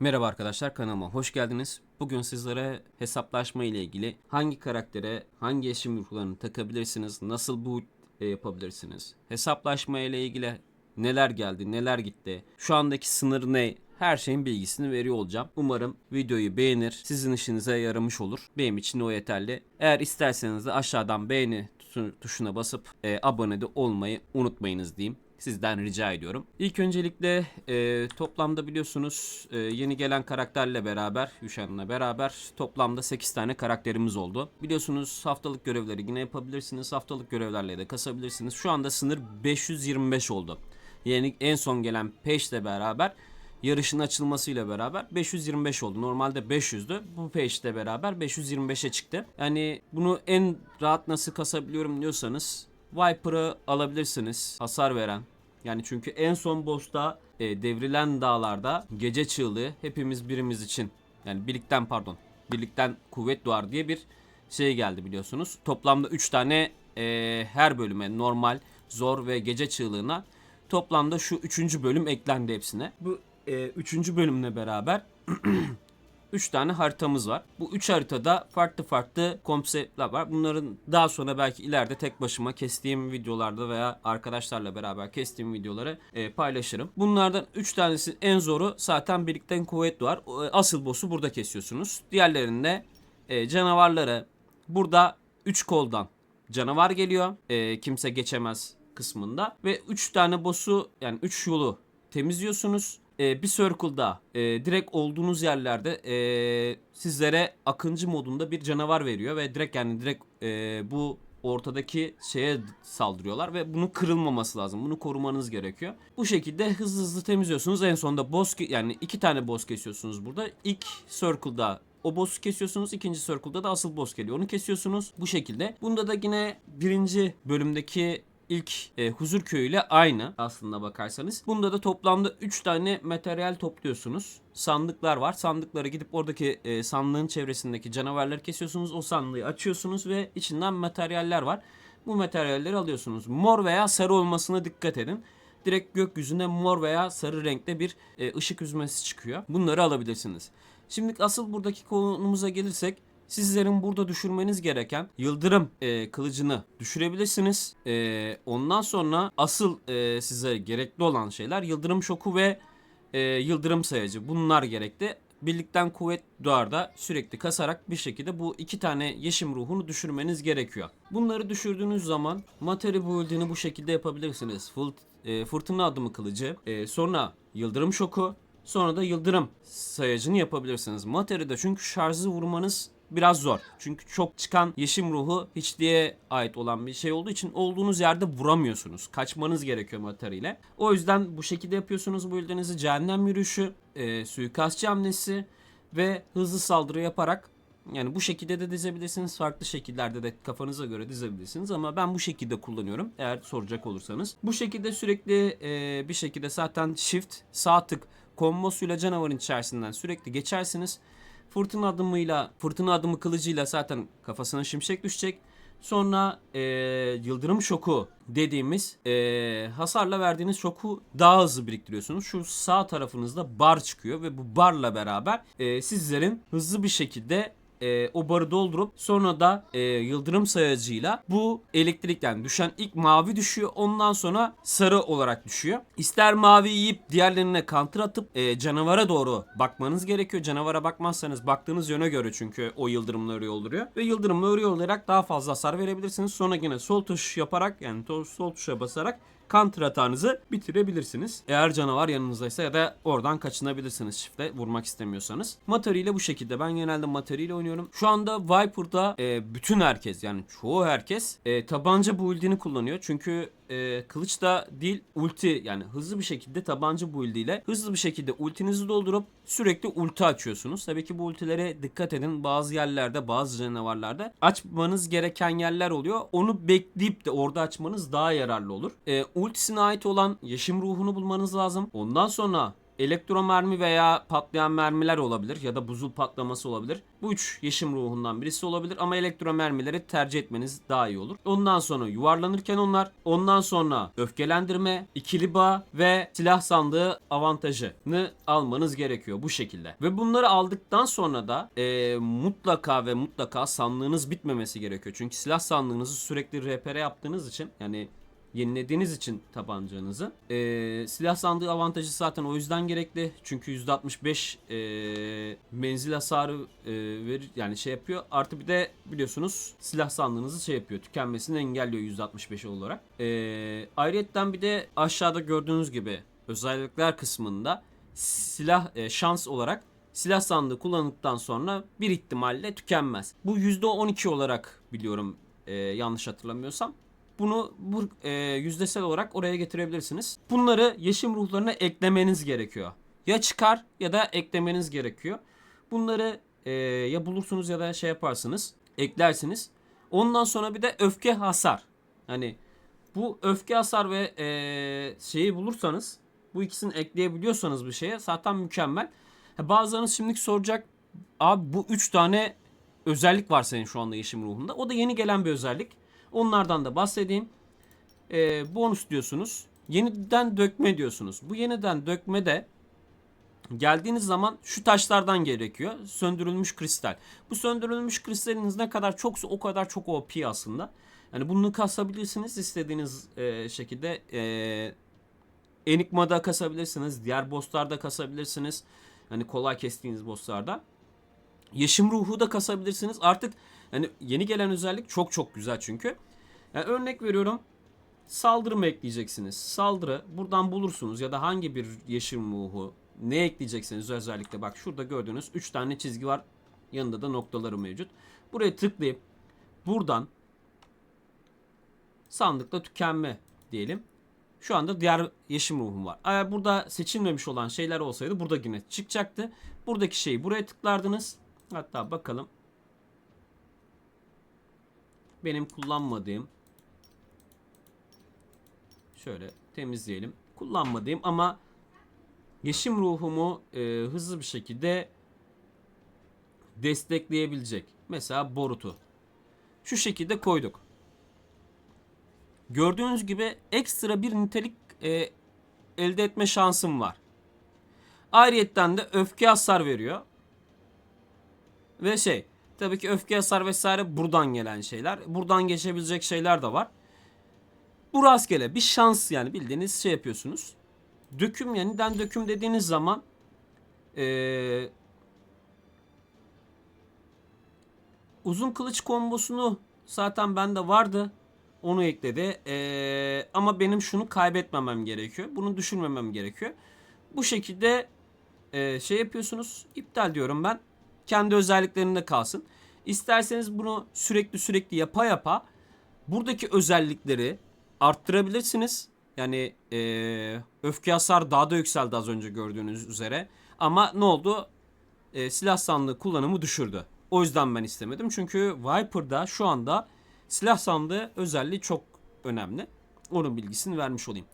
Merhaba arkadaşlar kanalıma hoş geldiniz. Bugün sizlere hesaplaşma ile ilgili hangi karaktere hangi eşim ruhlarını takabilirsiniz, nasıl bu e, yapabilirsiniz, hesaplaşma ile ilgili neler geldi, neler gitti, şu andaki sınır ne, her şeyin bilgisini veriyor olacağım. Umarım videoyu beğenir, sizin işinize yaramış olur. Benim için o yeterli. Eğer isterseniz de aşağıdan beğeni tu- tuşuna basıp e, abone de olmayı unutmayınız diyeyim. Sizden rica ediyorum. İlk öncelikle e, toplamda biliyorsunuz e, yeni gelen karakterle beraber, Yuşan'la beraber toplamda 8 tane karakterimiz oldu. Biliyorsunuz haftalık görevleri yine yapabilirsiniz. Haftalık görevlerle de kasabilirsiniz. Şu anda sınır 525 oldu. Yani en son gelen peşle beraber yarışın açılmasıyla beraber 525 oldu. Normalde 500'dü. Bu peşle beraber 525'e çıktı. Yani bunu en rahat nasıl kasabiliyorum diyorsanız Viper'ı alabilirsiniz. Hasar veren. Yani çünkü en son boss'ta e, devrilen dağlarda gece çığlığı hepimiz birimiz için yani birlikten pardon birlikten kuvvet doğar diye bir şey geldi biliyorsunuz. Toplamda 3 tane e, her bölüme normal, zor ve gece çığlığına toplamda şu 3. bölüm eklendi hepsine. Bu 3. bölümle beraber 3 tane haritamız var. Bu 3 haritada farklı farklı konseptler var. Bunların daha sonra belki ileride tek başıma kestiğim videolarda veya arkadaşlarla beraber kestiğim videoları e, paylaşırım. Bunlardan 3 tanesi en zoru zaten birlikten kuvvet. O, e, Asıl boss'u burada kesiyorsunuz. Diğerlerinde e, canavarları burada 3 koldan canavar geliyor. E, kimse geçemez kısmında ve 3 tane boss'u yani 3 yolu temizliyorsunuz. Ee, bir circle'da e, direkt olduğunuz yerlerde e, sizlere akıncı modunda bir canavar veriyor ve direkt yani direkt e, bu ortadaki şeye saldırıyorlar ve bunun kırılmaması lazım. Bunu korumanız gerekiyor. Bu şekilde hızlı hızlı temizliyorsunuz. En sonunda boss yani iki tane boss kesiyorsunuz burada. İlk circle'da o boss'u kesiyorsunuz. ikinci circle'da da asıl boss geliyor. Onu kesiyorsunuz bu şekilde. Bunda da yine birinci bölümdeki ilk e, huzur köyüyle aynı aslında bakarsanız. Bunda da toplamda 3 tane materyal topluyorsunuz. Sandıklar var. Sandıklara gidip oradaki e, sandığın çevresindeki canavarları kesiyorsunuz. O sandığı açıyorsunuz ve içinden materyaller var. Bu materyalleri alıyorsunuz. Mor veya sarı olmasına dikkat edin. Direkt gökyüzünde mor veya sarı renkte bir e, ışık üzmesi çıkıyor. Bunları alabilirsiniz. Şimdi asıl buradaki konumuza gelirsek Sizlerin burada düşürmeniz gereken yıldırım e, kılıcını düşürebilirsiniz. E, ondan sonra asıl e, size gerekli olan şeyler yıldırım şoku ve e, yıldırım sayacı. Bunlar gerekli. Birlikten kuvvet doğarda sürekli kasarak bir şekilde bu iki tane yeşim ruhunu düşürmeniz gerekiyor. Bunları düşürdüğünüz zaman materi build'ini bu şekilde yapabilirsiniz. Full, e, fırtına adımı kılıcı, e, sonra yıldırım şoku, sonra da yıldırım sayacını yapabilirsiniz. Materide çünkü şarjı vurmanız biraz zor. Çünkü çok çıkan yeşim ruhu hiçliğe ait olan bir şey olduğu için olduğunuz yerde vuramıyorsunuz. Kaçmanız gerekiyor materyale. O yüzden bu şekilde yapıyorsunuz bu ildenizi. Cehennem yürüyüşü, e, suikastçı hamlesi ve hızlı saldırı yaparak yani bu şekilde de dizebilirsiniz. Farklı şekillerde de kafanıza göre dizebilirsiniz. Ama ben bu şekilde kullanıyorum. Eğer soracak olursanız. Bu şekilde sürekli e, bir şekilde zaten shift sağ tık kombosuyla canavarın içerisinden sürekli geçersiniz. Fırtına adımıyla, fırtına adımı kılıcıyla zaten kafasına şimşek düşecek. Sonra e, yıldırım şoku dediğimiz e, hasarla verdiğiniz şoku daha hızlı biriktiriyorsunuz. Şu sağ tarafınızda bar çıkıyor ve bu barla beraber e, sizlerin hızlı bir şekilde e, o barı doldurup sonra da e, yıldırım sayacıyla bu elektrikten düşen ilk mavi düşüyor. Ondan sonra sarı olarak düşüyor. İster mavi yiyip diğerlerine counter atıp e, canavara doğru bakmanız gerekiyor. Canavara bakmazsanız baktığınız yöne göre çünkü o yıldırımları yolduruyor. Ve yıldırımları yollayarak daha fazla hasar verebilirsiniz. Sonra yine sol tuş yaparak yani sol tuşa basarak counter atağınızı bitirebilirsiniz. Eğer canavar yanınızdaysa ya da oradan kaçınabilirsiniz çiftle vurmak istemiyorsanız. Materi ile bu şekilde. Ben genelde Materi ile oynuyorum. Şu anda Viper'da e, bütün herkes yani çoğu herkes e, tabanca build'ini kullanıyor. Çünkü e, kılıç da değil ulti yani hızlı bir şekilde tabanca build ile hızlı bir şekilde ultinizi doldurup sürekli ulti açıyorsunuz. Tabii ki bu ultilere dikkat edin. Bazı yerlerde bazı canavarlarda açmanız gereken yerler oluyor. Onu bekleyip de orada açmanız daha yararlı olur. E, ultisine ait olan yeşim ruhunu bulmanız lazım. Ondan sonra elektromermi veya patlayan mermiler olabilir ya da buzul patlaması olabilir. Bu üç yeşim ruhundan birisi olabilir ama elektromermileri tercih etmeniz daha iyi olur. Ondan sonra yuvarlanırken onlar, ondan sonra öfkelendirme, ikili bağ ve silah sandığı avantajını almanız gerekiyor bu şekilde. Ve bunları aldıktan sonra da e, mutlaka ve mutlaka sandığınız bitmemesi gerekiyor. Çünkü silah sandığınızı sürekli RPR yaptığınız için yani yenilediğiniz için tabancanızı. Ee, silah sandığı avantajı zaten o yüzden gerekli. Çünkü %65 e, menzil hasarı e, verir yani şey yapıyor. Artı bir de biliyorsunuz silah sandığınızı şey yapıyor. Tükenmesini engelliyor %65 olarak. Ee, ayrıyetten bir de aşağıda gördüğünüz gibi özellikler kısmında silah e, şans olarak silah sandığı kullanıldıktan sonra bir ihtimalle tükenmez. Bu %12 olarak biliyorum e, yanlış hatırlamıyorsam. Bunu bu e, yüzdesel olarak oraya getirebilirsiniz. Bunları yeşim ruhlarına eklemeniz gerekiyor. Ya çıkar ya da eklemeniz gerekiyor. Bunları e, ya bulursunuz ya da şey yaparsınız, eklersiniz. Ondan sonra bir de öfke hasar. Hani bu öfke hasar ve e, şeyi bulursanız, bu ikisini ekleyebiliyorsanız bir şeye zaten mükemmel. Bazılarınız şimdilik soracak, abi bu üç tane özellik var senin şu anda yeşim ruhunda. O da yeni gelen bir özellik. Onlardan da bahsedeyim. Ee, bonus diyorsunuz. Yeniden dökme diyorsunuz. Bu yeniden dökme de geldiğiniz zaman şu taşlardan gerekiyor. Söndürülmüş kristal. Bu söndürülmüş kristaliniz ne kadar çoksa o kadar çok OP aslında. Yani bunu kasabilirsiniz istediğiniz e, şekilde. E, Enigma'da kasabilirsiniz. Diğer bosslarda kasabilirsiniz. Hani kolay kestiğiniz bosslarda. Yeşim ruhu da kasabilirsiniz. Artık yani yeni gelen özellik çok çok güzel çünkü. Yani örnek veriyorum. Saldırı mı ekleyeceksiniz? Saldırı buradan bulursunuz ya da hangi bir yeşim ruhu ne ekleyeceksiniz özellikle bak şurada gördüğünüz 3 tane çizgi var. Yanında da noktaları mevcut. Buraya tıklayıp buradan sandıkta tükenme diyelim. Şu anda diğer yeşim ruhum var. Eğer burada seçilmemiş olan şeyler olsaydı burada yine çıkacaktı. Buradaki şeyi buraya tıklardınız. Hatta bakalım. Benim kullanmadığım şöyle temizleyelim. Kullanmadığım ama yeşim ruhumu e, hızlı bir şekilde destekleyebilecek. Mesela borutu. Şu şekilde koyduk. Gördüğünüz gibi ekstra bir nitelik e, elde etme şansım var. Ayrıyetten de öfke hasar veriyor. Ve şey tabii ki öfke hasar vesaire buradan gelen şeyler. Buradan geçebilecek şeyler de var. Bu rastgele bir şans yani bildiğiniz şey yapıyorsunuz. Döküm yeniden döküm dediğiniz zaman ee, uzun kılıç kombosunu zaten bende vardı. Onu ekledi. Ee, ama benim şunu kaybetmemem gerekiyor. Bunu düşürmemem gerekiyor. Bu şekilde e, şey yapıyorsunuz. İptal diyorum ben kendi özelliklerinde kalsın. İsterseniz bunu sürekli sürekli yapa yapa buradaki özellikleri arttırabilirsiniz. Yani e, öfke hasar daha da yükseldi az önce gördüğünüz üzere. Ama ne oldu? E, silah sandığı kullanımı düşürdü. O yüzden ben istemedim. Çünkü Viper'da şu anda silah sandığı özelliği çok önemli. Onun bilgisini vermiş olayım.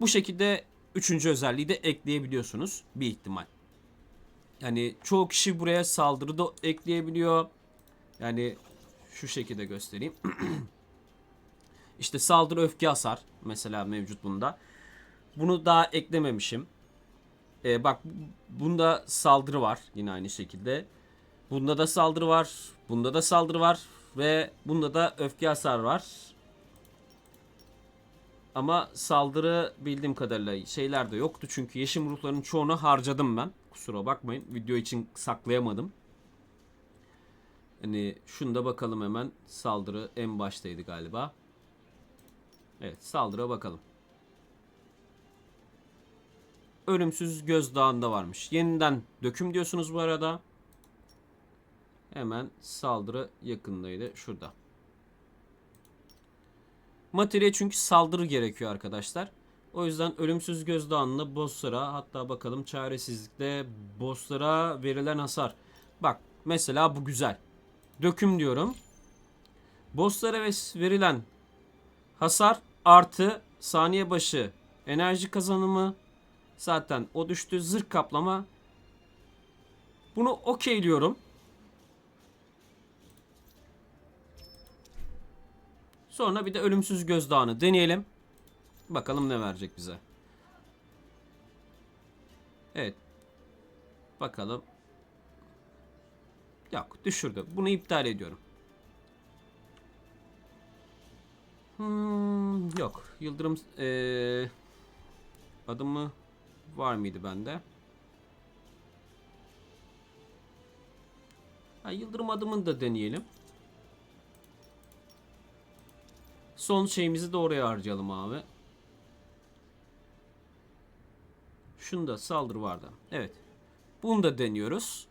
Bu şekilde üçüncü özelliği de ekleyebiliyorsunuz bir ihtimal. Yani çoğu kişi buraya saldırı da ekleyebiliyor. Yani şu şekilde göstereyim. işte saldırı öfke hasar mesela mevcut bunda. Bunu daha eklememişim. Ee, bak bunda saldırı var yine aynı şekilde. Bunda da saldırı var. Bunda da saldırı var. Ve bunda da öfke hasar var. Ama saldırı bildiğim kadarıyla şeyler de yoktu. Çünkü yeşim ruhlarının çoğunu harcadım ben. Kusura bakmayın. Video için saklayamadım. Hani şunu da bakalım hemen. Saldırı en baştaydı galiba. Evet saldırıya bakalım. Ölümsüz gözdağında varmış. Yeniden döküm diyorsunuz bu arada. Hemen saldırı yakındaydı. Şurada. Materyal çünkü saldırı gerekiyor arkadaşlar. O yüzden ölümsüz gözdağınla bosslara hatta bakalım çaresizlikte bosslara verilen hasar. Bak mesela bu güzel. Döküm diyorum. Bosslara verilen hasar artı saniye başı enerji kazanımı Zaten o düştü. Zırh kaplama. Bunu okeyliyorum. Sonra bir de ölümsüz gözdağını deneyelim. Bakalım ne verecek bize. Evet. Bakalım. Yok düşürdü. Bunu iptal ediyorum. Hmm, yok. Yıldırım eee adımı var mıydı bende? Ha, yıldırım adımını da deneyelim. Son şeyimizi de oraya harcayalım abi. Şunda saldırı vardı. Evet. Bunu da deniyoruz.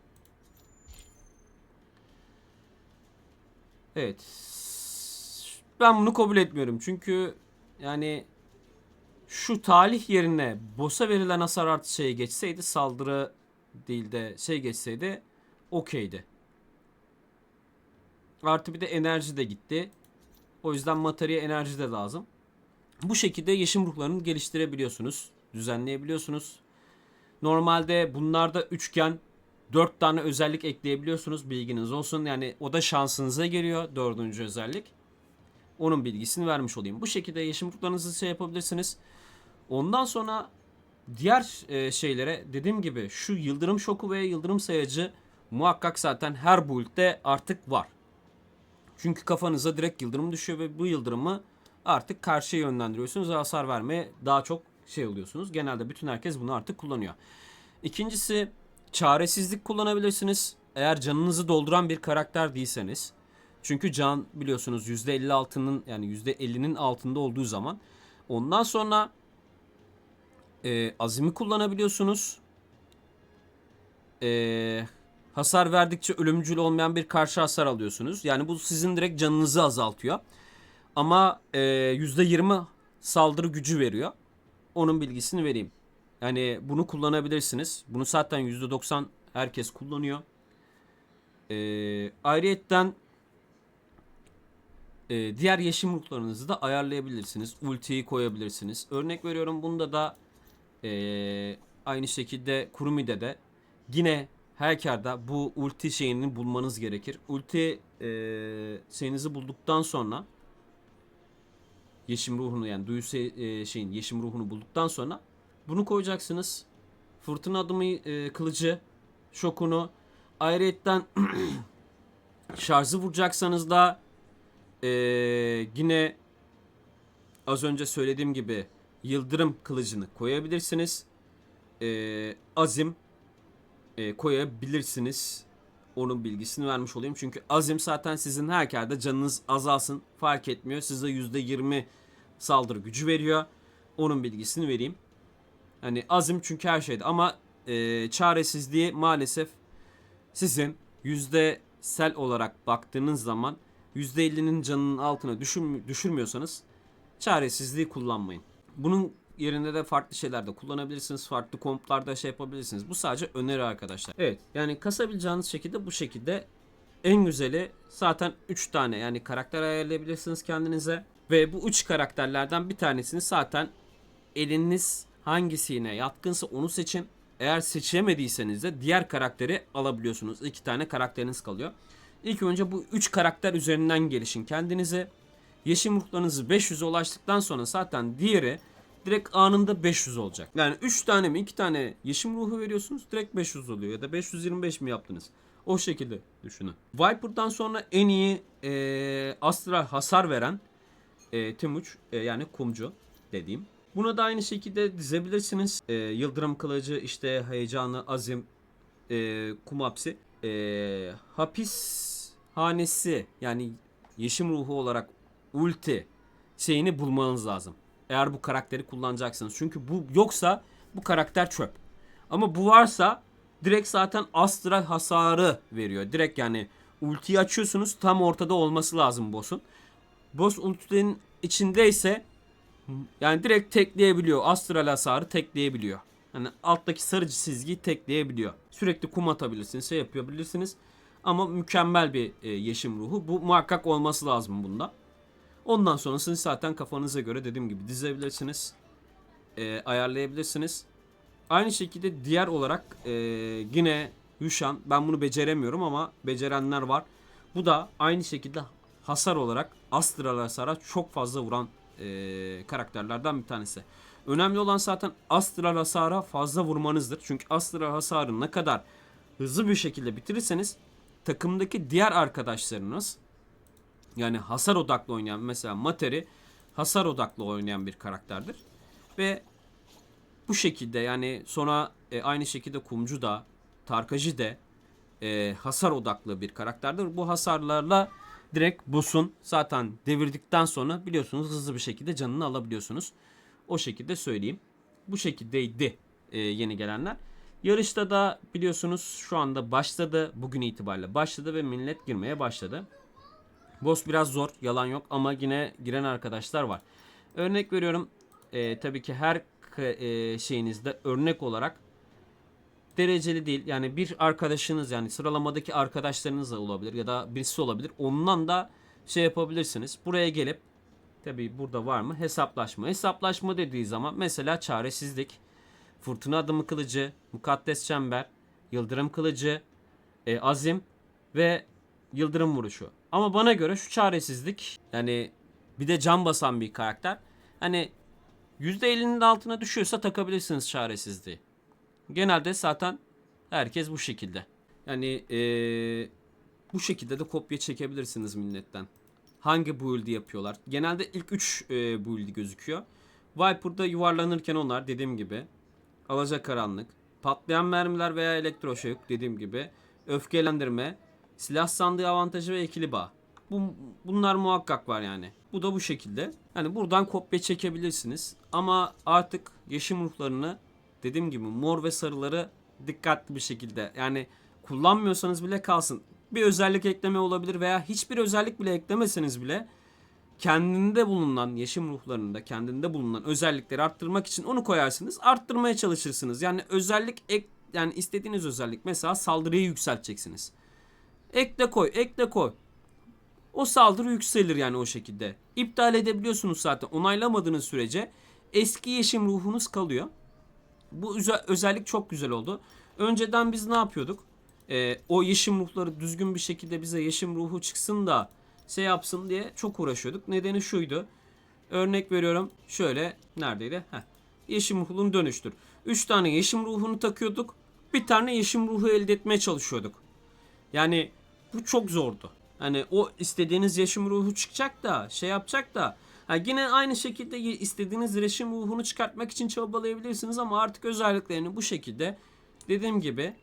Evet. Ben bunu kabul etmiyorum. Çünkü yani şu talih yerine boss'a verilen hasar artı şeye geçseydi saldırı değil de şey geçseydi okeydi. Artı bir de enerji de gitti. O yüzden materyal enerji de lazım. Bu şekilde yeşim ruhlarını geliştirebiliyorsunuz. Düzenleyebiliyorsunuz. Normalde bunlarda üçgen 4 tane özellik ekleyebiliyorsunuz. Bilginiz olsun. Yani o da şansınıza geliyor. Dördüncü özellik. Onun bilgisini vermiş olayım. Bu şekilde yeşim ruhlarınızı şey yapabilirsiniz. Ondan sonra diğer e, şeylere dediğim gibi şu yıldırım şoku ve yıldırım sayacı muhakkak zaten her build'de artık var. Çünkü kafanıza direkt yıldırım düşüyor ve bu yıldırımı artık karşıya yönlendiriyorsunuz ve hasar vermeye daha çok şey oluyorsunuz. Genelde bütün herkes bunu artık kullanıyor. İkincisi çaresizlik kullanabilirsiniz. Eğer canınızı dolduran bir karakter değilseniz. Çünkü can biliyorsunuz %56'nın yani %50'nin altında olduğu zaman. Ondan sonra e, azimi kullanabiliyorsunuz. E, hasar verdikçe ölümcül olmayan bir karşı hasar alıyorsunuz. Yani bu sizin direkt canınızı azaltıyor. Ama e, %20 saldırı gücü veriyor. Onun bilgisini vereyim. Yani bunu kullanabilirsiniz. Bunu zaten %90 herkes kullanıyor. E, ayrıyetten e, diğer yeşim ruhlarınızı da ayarlayabilirsiniz. Ultiyi koyabilirsiniz. Örnek veriyorum bunda da e, aynı şekilde Kurumi'de de yine Herkar'da bu ulti şeyini bulmanız gerekir. Ulti e, şeyinizi bulduktan sonra yeşim ruhunu yani duyu se- e, şeyin yeşim ruhunu bulduktan sonra bunu koyacaksınız. Fırtına adımı e, kılıcı şokunu ayrıyetten şarjı vuracaksanız da e, yine az önce söylediğim gibi yıldırım kılıcını koyabilirsiniz. E, azim e, koyabilirsiniz. Onun bilgisini vermiş olayım. Çünkü azim zaten sizin her kerde canınız azalsın fark etmiyor. Size %20 saldırı gücü veriyor. Onun bilgisini vereyim. Hani azim çünkü her şeyde ama e, çaresizliği maalesef sizin yüzdesel olarak baktığınız zaman %50'nin canının altına düşür, düşürmüyorsanız çaresizliği kullanmayın. Bunun yerinde de farklı şeyler de kullanabilirsiniz. Farklı komplarda şey yapabilirsiniz. Bu sadece öneri arkadaşlar. Evet yani kasabileceğiniz şekilde bu şekilde en güzeli zaten 3 tane yani karakter ayarlayabilirsiniz kendinize. Ve bu 3 karakterlerden bir tanesini zaten eliniz hangisine yatkınsa onu seçin. Eğer seçemediyseniz de diğer karakteri alabiliyorsunuz. İki tane karakteriniz kalıyor. İlk önce bu 3 karakter üzerinden gelişin kendinize. Yeşim ruhlarınızı 500'e ulaştıktan sonra zaten diğeri direkt anında 500 olacak. Yani 3 tane mi 2 tane yeşim ruhu veriyorsunuz direkt 500 oluyor ya da 525 mi yaptınız? O şekilde düşünün. Viper'dan sonra en iyi e, astral hasar veren e, Timuç e, yani kumcu dediğim. Buna da aynı şekilde dizebilirsiniz. E, Yıldırım kılıcı işte heyecanı azim e, kum hapsi. E, hapishanesi yani yeşim ruhu olarak ulti şeyini bulmanız lazım. Eğer bu karakteri kullanacaksınız. Çünkü bu yoksa bu karakter çöp. Ama bu varsa direkt zaten astral hasarı veriyor. Direkt yani ultiyi açıyorsunuz tam ortada olması lazım boss'un. Boss ultinin içindeyse yani direkt tekleyebiliyor. Astral hasarı tekleyebiliyor. Yani alttaki sarı çizgiyi tekleyebiliyor. Sürekli kum atabilirsiniz, şey yapabilirsiniz. Ama mükemmel bir e, yeşim ruhu. Bu muhakkak olması lazım bunda. Ondan sonrasını zaten kafanıza göre dediğim gibi dizebilirsiniz. E, ayarlayabilirsiniz. Aynı şekilde diğer olarak e, yine Yushan ben bunu beceremiyorum ama becerenler var. Bu da aynı şekilde hasar olarak astral hasara çok fazla vuran e, karakterlerden bir tanesi. Önemli olan zaten astral hasara fazla vurmanızdır. Çünkü astral hasarı ne kadar hızlı bir şekilde bitirirseniz takımdaki diğer arkadaşlarınız yani hasar odaklı oynayan mesela Materi hasar odaklı oynayan bir karakterdir. Ve bu şekilde yani sonra e, aynı şekilde Kumcu da Tarkacı da e, hasar odaklı bir karakterdir. Bu hasarlarla direkt boss'un zaten devirdikten sonra biliyorsunuz hızlı bir şekilde canını alabiliyorsunuz. O şekilde söyleyeyim. Bu şekildeydi e, yeni gelenler. Yarışta da biliyorsunuz şu anda başladı. Bugün itibariyle başladı ve millet girmeye başladı. Boss biraz zor yalan yok ama yine giren arkadaşlar var. Örnek veriyorum e, tabii ki her e, şeyinizde örnek olarak dereceli değil. Yani bir arkadaşınız yani sıralamadaki arkadaşlarınız da olabilir ya da birisi olabilir. Ondan da şey yapabilirsiniz. Buraya gelip tabii burada var mı hesaplaşma. Hesaplaşma dediği zaman mesela çaresizlik, fırtına adımı kılıcı, mukaddes çember, yıldırım kılıcı, e, azim ve yıldırım vuruşu. Ama bana göre şu çaresizlik yani bir de can basan bir karakter. Hani %50'nin de altına düşüyorsa takabilirsiniz çaresizliği. Genelde zaten herkes bu şekilde. Yani eee, bu şekilde de kopya çekebilirsiniz milletten. Hangi build'i yapıyorlar? Genelde ilk 3 e, build'i gözüküyor. Viper'da yuvarlanırken onlar dediğim gibi. Alacakaranlık, patlayan mermiler veya elektroşok dediğim gibi. Öfkelendirme, silah sandığı avantajı ve ikili bağ. Bu, bunlar muhakkak var yani. Bu da bu şekilde. Yani buradan kopya çekebilirsiniz. Ama artık yeşim ruhlarını dediğim gibi mor ve sarıları dikkatli bir şekilde yani kullanmıyorsanız bile kalsın. Bir özellik ekleme olabilir veya hiçbir özellik bile eklemeseniz bile kendinde bulunan yeşim ruhlarında kendinde bulunan özellikleri arttırmak için onu koyarsınız. Arttırmaya çalışırsınız. Yani özellik ek yani istediğiniz özellik mesela saldırıyı yükselteceksiniz. Ekle koy, ekle koy. O saldırı yükselir yani o şekilde. İptal edebiliyorsunuz zaten onaylamadığınız sürece eski yeşim ruhunuz kalıyor. Bu öze- özellik çok güzel oldu. Önceden biz ne yapıyorduk? Ee, o yeşim ruhları düzgün bir şekilde bize yeşim ruhu çıksın da şey yapsın diye çok uğraşıyorduk. Nedeni şuydu. Örnek veriyorum. Şöyle neredeydi? Heh. Yeşim ruhunu dönüştür. 3 tane yeşim ruhunu takıyorduk. Bir tane yeşim ruhu elde etmeye çalışıyorduk. Yani bu çok zordu. Hani o istediğiniz yeşim ruhu çıkacak da şey yapacak da ha yine aynı şekilde istediğiniz yeşim ruhunu çıkartmak için çabalayabilirsiniz ama artık özelliklerini bu şekilde dediğim gibi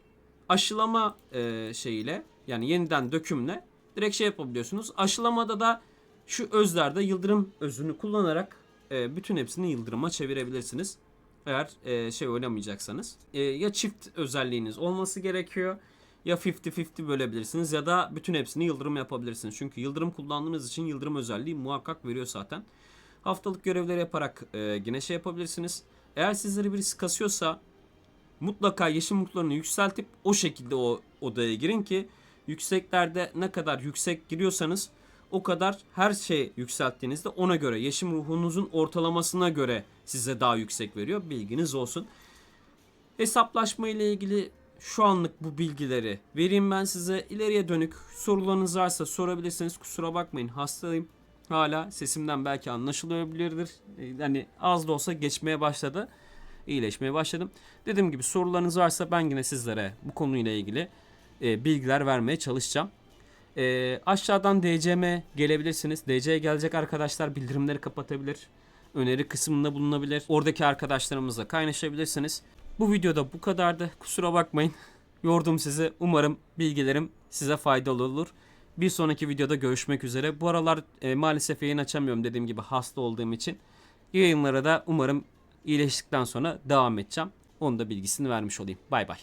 aşılama e, şeyiyle yani yeniden dökümle direkt şey yapabiliyorsunuz. Aşılamada da şu özlerde yıldırım özünü kullanarak e, bütün hepsini yıldırıma çevirebilirsiniz. Eğer e, şey oynamayacaksanız. E, ya çift özelliğiniz olması gerekiyor ya 50-50 bölebilirsiniz ya da bütün hepsini yıldırım yapabilirsiniz. Çünkü yıldırım kullandığınız için yıldırım özelliği muhakkak veriyor zaten. Haftalık görevleri yaparak e, yine şey yapabilirsiniz. Eğer sizleri birisi kasıyorsa mutlaka yeşil mutlarını yükseltip o şekilde o odaya girin ki yükseklerde ne kadar yüksek giriyorsanız o kadar her şey yükselttiğinizde ona göre yeşim ruhunuzun ortalamasına göre size daha yüksek veriyor. Bilginiz olsun. Hesaplaşma ile ilgili şu anlık bu bilgileri vereyim ben size. İleriye dönük sorularınız varsa sorabilirsiniz. Kusura bakmayın hastayım. Hala sesimden belki anlaşılabilirdir. Ee, Hani az da olsa geçmeye başladı. İyileşmeye başladım. Dediğim gibi sorularınız varsa ben yine sizlere bu konuyla ilgili e, bilgiler vermeye çalışacağım. E, aşağıdan DC'me gelebilirsiniz. DC'ye gelecek arkadaşlar bildirimleri kapatabilir. Öneri kısmında bulunabilir. Oradaki arkadaşlarımızla kaynaşabilirsiniz. Bu videoda bu kadardı. Kusura bakmayın. Yordum sizi. Umarım bilgilerim size faydalı olur. Bir sonraki videoda görüşmek üzere. Bu aralar e, maalesef yayın açamıyorum dediğim gibi hasta olduğum için. Yayınlara da umarım iyileştikten sonra devam edeceğim. Onun da bilgisini vermiş olayım. Bay bay.